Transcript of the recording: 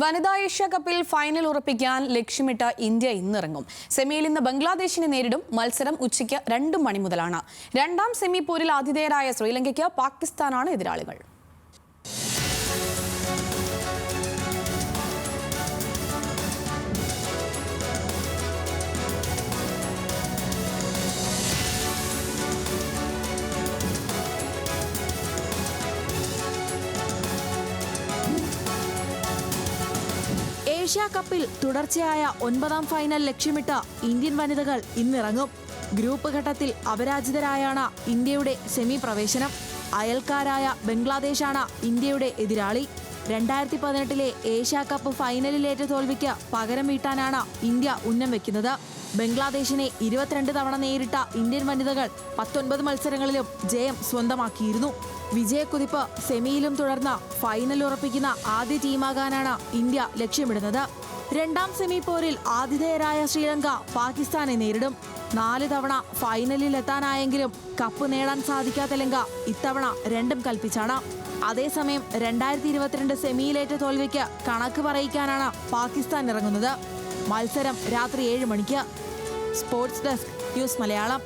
വനിതാ ഏഷ്യ കപ്പിൽ ഫൈനൽ ഉറപ്പിക്കാൻ ലക്ഷ്യമിട്ട ഇന്ത്യ ഇന്നിറങ്ങും. സെമിയിൽ ഇന്ന് ബംഗ്ലാദേശിനെ നേരിടും. മത്സരം ഉച്ചയ്ക്ക് രണ്ടു മണി മുതലാണ്. രണ്ടാം സെമി പോരിൽ ആതിഥേയരായ ശ്രീലങ്കയ്ക്ക് പാകിസ്ഥാനാണ് എതിരാളികൾ. ഏഷ്യ കപ്പിൽ തുടർച്ചയായ ഒൻപതാം ഫൈനൽ ലക്ഷ്യമിട്ട് ഇന്ത്യൻ വനിതകൾ ഇന്നിറങ്ങും. ഗ്രൂപ്പ് ഘട്ടത്തിൽ അപരാജിതരായാണ് ഇന്ത്യയുടെ സെമി പ്രവേശനം. അയൽക്കാരായ ബംഗ്ലാദേശാണ് ഇന്ത്യയുടെ എതിരാളി. രണ്ടായിരത്തി പതിനെട്ടിലെ ഏഷ്യാ കപ്പ് ഫൈനലിലേറ്റ തോൽവിക്ക് പകരം വീട്ടാനാണ് ഇന്ത്യ ഉന്നം വെക്കുന്നത്. ബംഗ്ലാദേശിനെ ഇരുപത്തിരണ്ട് തവണ നേരിട്ട ഇന്ത്യൻ വനിതകൾ പത്തൊൻപത് മത്സരങ്ങളിലും ജയം സ്വന്തമാക്കിയിരുന്നു. വിജയക്കുതിപ്പ് സെമിയിലും തുടർന്ന് ഫൈനൽ ഉറപ്പിക്കുന്ന ആദ്യ ടീമാകാനാണ് ഇന്ത്യ ലക്ഷ്യമിടുന്നത്. രണ്ടാം സെമി പോരിൽ ആതിഥേയരായ ശ്രീലങ്ക പാകിസ്ഥാനെ നേരിടും. നാല് തവണ ഫൈനലിൽ എത്താനായെങ്കിലും കപ്പ് നേടാൻ സാധിക്കാത്ത ലങ്ക ഇത്തവണ രണ്ടും കൽപ്പിച്ചാണ്. അതേസമയം രണ്ടായിരത്തി ഇരുപത്തിരണ്ട് സെമിയിലേറ്റ തോൽവിക്ക് കണക്ക് പറയിക്കാനാണ് പാകിസ്ഥാൻ ഇറങ്ങുന്നത്. മത്സരം രാത്രി ഏഴ് മണിക്ക്. Sports desk news Malayalam.